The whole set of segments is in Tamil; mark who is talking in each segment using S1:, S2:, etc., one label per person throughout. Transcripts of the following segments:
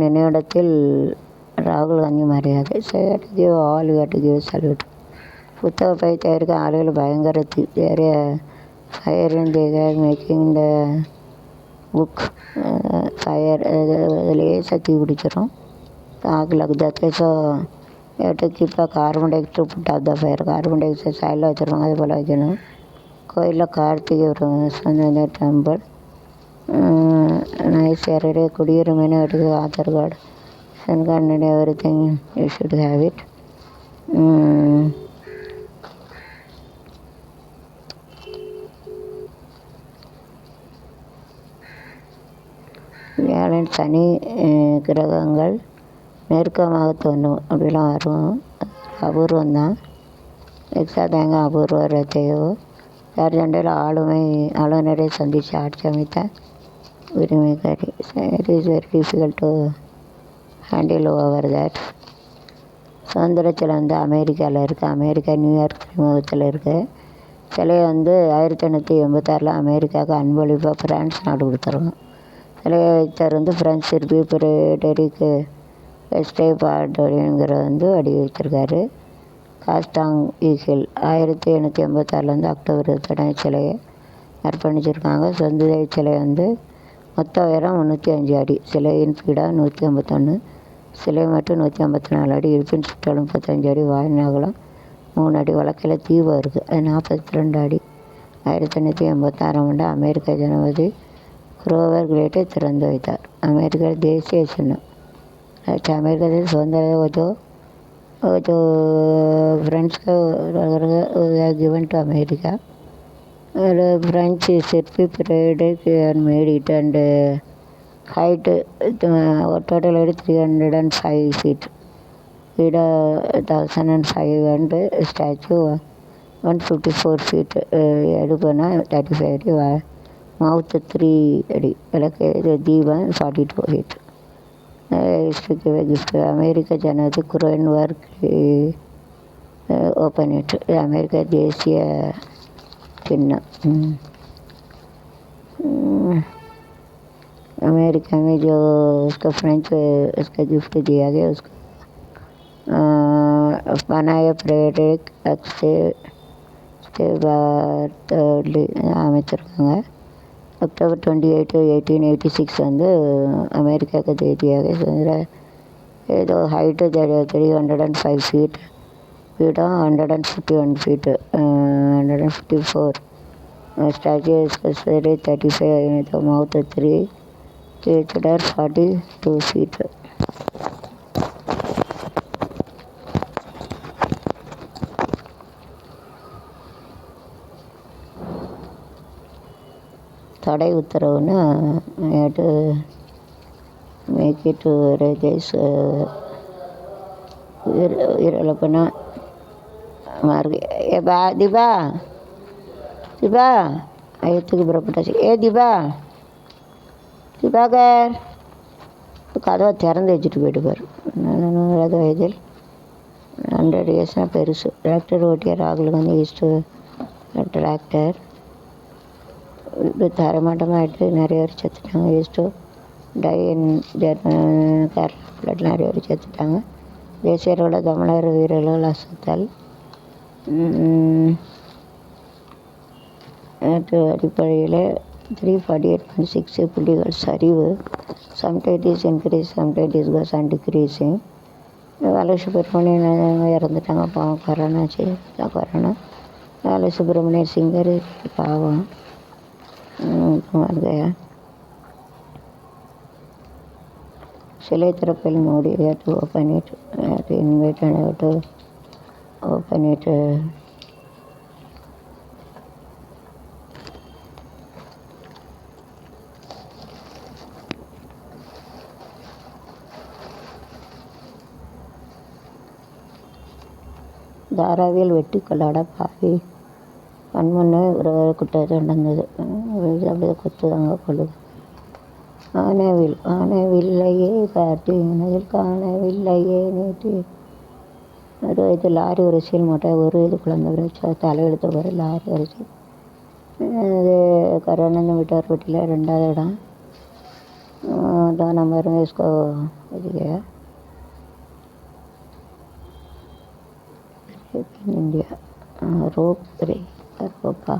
S1: நினைவிடத்தில் ராகுல் காந்தி மரியாதை ರಾಹುಲ್ ಗಾಂಧಿ മര്യാദ ಸೇಟೆಗೆ புத்தக பை தயாரிக்க ഫൈറ്റായിരിക്കും ആളുകൾ ഭയങ്കര ஃபயர் ഫയറിൻ மேக்கிங் ദ புக் ஃபயர் ലേസാக சக்தி பிடிச்சிரும் ஆக லக்தாக்கே ஸோ இப்போ carbon dioxide put off the fire carbon dioxide சைடில் வச்சுருவாங்க அது போல் வைக்கணும் கோயிலில் கார்த்திகை விரதம் டெம்பிள் நைஸ் யாரே குடியுரிமைன்னு எடுத்து Aadhaar card Sen card everything you should have it வியாழன் சனி கிரகங்கள் நெருக்கமாக தோணும் அப்படிலாம் வரும் அபூர்வம் தான் எக்ஸாதாங்க அபூர்வ ரத்தையோ யார் சண்டையில் ஆளுமை ஆளுநரை சந்தித்து ஆட்சி அமைத்த உரிமைக்காரி it is very difficult to handle over that சுதந்திர சிலை வந்து அமெரிக்காவில் இருக்குது அமெரிக்கா நியூயார்க் துறைமுகத்தில் இருக்குது சிலையை வந்து ஆயிரத்தி எண்ணூற்றி எண்பத்தாறில் அமெரிக்காவுக்கு அன்பளிப்பாக பிரான்ஸ் நாடு கொடுத்துருவோம் சிலையை வைத்தவர் வந்து பிரெஞ்சு சிற்பி ஃப்ரெடரிக்கு ஸ்டேபார்டோரிங்கிற வந்து வடிவமைச்சிருக்காரு காஸ்டாங் ஈகில் ஆயிரத்தி எண்ணூற்றி எண்பத்தாறுலேருந்து அக்டோபர் இருபத்தெட்டாம் சிலையை அர்ப்பணிச்சிருக்காங்க. சொந்த சிலை வந்து மொத்த உயரம் முந்நூற்றி அஞ்சு அடி சிலையின் பீடா நூற்றி ஐம்பத்தொன்று சிலை மட்டும் நூற்றி ஐம்பத்தி நாலு அடி இருப்பின் சுற்றளவு முப்பத்தஞ்சு அடி வாயின் அகலம் மூணு அடி வழக்கில் தீபம் இருக்குது அது நாற்பத்தி ரெண்டு அடி ஆயிரத்தி எண்ணூற்றி எண்பத்தாறாம் ஆண்டு அமெரிக்க ஜனாதிபதி குரோவர் கிரேட்டை திறந்து வைத்தார் அமெரிக்க தேசிய சின்னம் अच्छा अमेरिका से सुंदर है वो जो वो பிரெஞ்சி சிப்பி pride made it and height total எடுத்து three hundred and five feet இட thousand and five and statue one fifty four feet எடுப்பேன்னா thirty five அடி மவுத்து த்ரீ அடி. விளக்கு இது தீபம் forty two feet speaker gift அமெரிக்க ஜனது குரோன் ஒர்க் ஓப்பன் இட் அமெரிக்கா தேசிய चिन्ह हम्म। हम्म। अमेरिका में जो उसको फ्रेंच उसका गिफ्ट दिया गया उसको अ, बनाया फ्रेडरिक अक्से அமைச்சிருக்காங்க October twenty eight eighteen eighty six வந்து அமெரிக்காவுக்கு தேதியாக சுதந்திர ஏதோ height three hundred and five feet ஃபீட்டும் hundred and fifty one feet hundred and fifty four statue சரி தேர்ட்டி ஃபைவ் மவுத் த்ரீ ஃபீட்டர் ஃபார்ட்டி டூ ஃபீட்டு தடை உத்தரவுன்னு நேற்று மேக் இட் ரேஜேஷ் உயிர் உயிரிழப்புனா மார்க். ஏ பா தீபா தீபா ஐயத்துக்கு புறப்பட்டாச்சு. ஏ தீபா தீபாகர் கதவை திறந்து வச்சுட்டு போயிட்டு பாரு. நூறாவது வயதில். ஹண்ட்ரட் இயர்ஸ்னால் பெருசு. டிராக்டர் ஓட்டிய ராகுல் காந்தி ஈஸ்ட் டிராக்டர் இப்போ தரமாட்டமாகிட்டு நிறைய பேர் செத்துட்டாங்க. East die in German Kerala நிறைய பேர் செத்துட்டாங்க. தேசியரோட தமிழர் வீரர்கள் அசத்தல் நேற்று அடிப்படையில் three forty eight point six புள்ளிகள் சரிவு sometimes is increase sometimes is and decreasing வேலை சுப்பிரமணியன் இறந்துட்டாங்க பாவம் கொரோனா சரி கொரோனா வேலை சுப்பிரமணியன் சிங்கர் பாவம். சிலை திறப்பில் Modi to open it invite and to open it தாராவியில் வெட்டி கொள்ளாட பாவி. கண்முன்னே ஒரு குற்றச்சாட்டு நடந்தது அப்படியே குத்துதாங்க கொள்ளுது. ஆனவில் ஆனவில்லையே பார்த்து பார்த்தீங்கள் காணவில்லையே நேற்று அது இது லாரி வரிசையில் மட்டும் ஒரு இது குழந்தை வரிசை தலையெழுத்து ஒரு லாரி வரிசை அது கருணானந்தம் விட்டார் பட்டியில் ரெண்டாவது இடம் தான் நம்ம இருந்துக்கோ இதுக்கு இந்தியா ரோப்ரி கற்பப்பா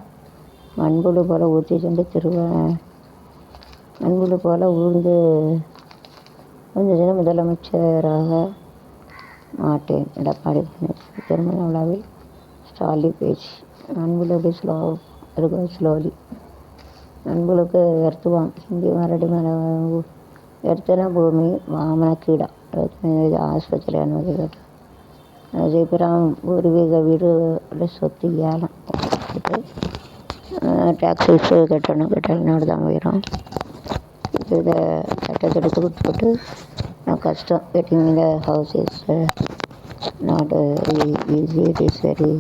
S1: மண்புழு போல் ஊற்றி சென்று திருவ மண்புழு போல் ஊர்ந்து கொஞ்சம் முதலமைச்சராக மாட்டேன் எடப்பாடி பழனிசாமி. திருமண விழாவில் ஸ்டாலி பேச்சு. நண்பர்களுக்கு ஸ்லோ இருக்கும் ஸ்லோலி நண்பர்களுக்கு வியர்த்துவாம் சிந்தி மரடி மேலே வியர்த்தன பூமி வாமன கீடா ஆஸ்பத்திரி அனுமதிக்கப்பட்ட ஜெயபுரம் பூர்வீக வீடு சொத்து ஏலம். டேக்ஸ் விட்டு கட்டணும். கட்டணும்னு தான் போயிடும். இதை கட்டத்தை எடுத்து கொடுத்துட்டு கஷ்டம். கெட்டிங் இந்த house is not easy it is very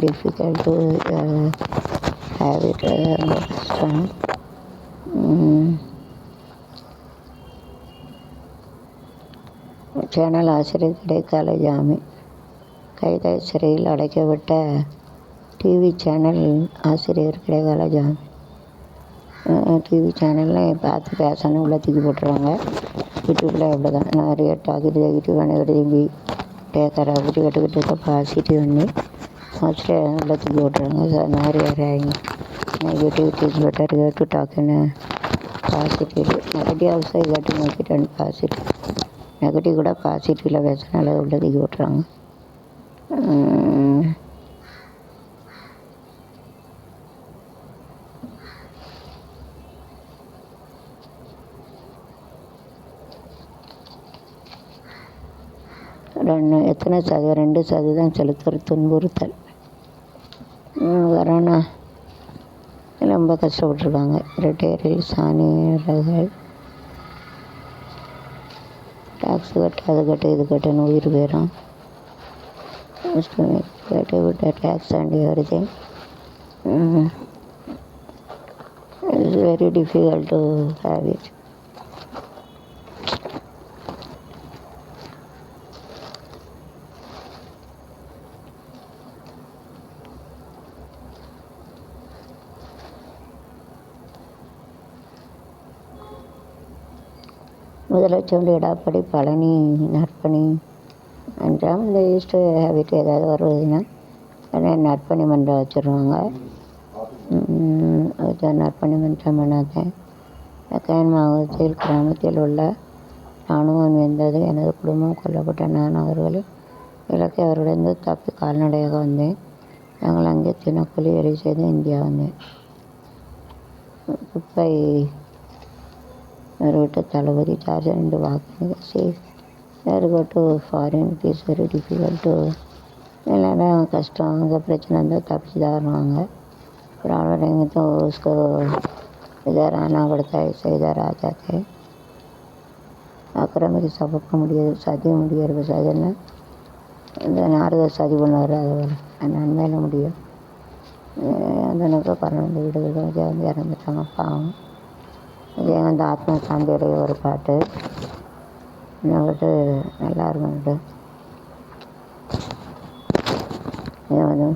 S1: difficult to have it strong. Mm. Channel ஆசிரியர் கிடைக்கால ஜாமி கைதாய் சிறையில் அடைக்கப்பட்ட டிவி சேனல் ஆசிரியர் கிடைக்கால ஜாமி டிவி சேனலில் பார்த்து பேசணும் உள்ள தூக்கி போட்டுருவாங்க யூடியூப்பில் அவ்வளோதான் தான் நிறைய டாக்கிட்டு டாக்கிட்டு வேணும் திரும்பி டேக்கரை அப்படி கட்டுக்கிட்டு பாசிட்டிவ் ஃபஸ்ட்டு உள்ள தூக்கி போட்டுருவாங்க நிறைய negativity is better to talk in positive negative also got to make it and positive negative கூட பாசிட்டிவில் பேசினால உள்ள தூக்கி விட்றாங்க ரெண்டு எத்தனை சதவீதம்? ரெண்டு சதவீதம் செலுத்துகிற துன்புறுத்தல். கொரோனா ரொம்ப கஷ்டப்பட்டுருக்காங்க. ரிட்டையரில் சாணியர்கள் டாக்ஸ் கட்டு அது கட்டு இது கட்டுன்னு உயிர் போயிடும். கேட்டு விட்ட டேக்ஸ் ஆண்டி வருது. It's very difficult to have it முதலமைச்சர் எடப்பாடி பழனி நற்பணி. என்றால் இந்த ஈஸ்டர் ஹேபிட் ஏதாவது வருவதுன்னா உடனே நற்பணி மன்றம் வச்சுருவாங்க. அது நற்பணி மன்றம் பண்ணாதேன் கயன் மாவட்டத்தில் கிராமத்தில் உள்ள இராணுவம் வந்தது எனது குடும்பம் கொல்லப்பட்ட நான் அவர்களை இலக்கை அவரிடந்து தப்பி கால்நடையாக வந்தேன். நாங்கள் அங்கே தினக்கூலி வேலை செய்து இந்தியா வந்தேன். குப்பை ஒரு தளபதி சார்ஜ் ரெண்டு வாக்கு சேஃப் வேறு go to foreign it is very difficult to இல்லைன்னா கஷ்டம் அங்கே பிரச்சனை இருந்தால் தப்பிச்சு தான் வருவாங்க पुराने रहेंगे तो उसको इधर आना पड़ता है ऐसे इधर आ जाते हैं ஆக்கிரமிக்க சபக்க முடியாது சதி முடியாது சதின்னா இந்த நாரத சதி பண்ண வராது நன்மையில முடியும் அதனுக்கு பன்னெண்டு வீடுகள் வந்து இறந்துட்டாங்க பாவம் இது வந்து ஆத்ம சாந்தியுடைய ஒரு பாட்டு. இன்னும் நல்லா இருக்கும் இது வந்து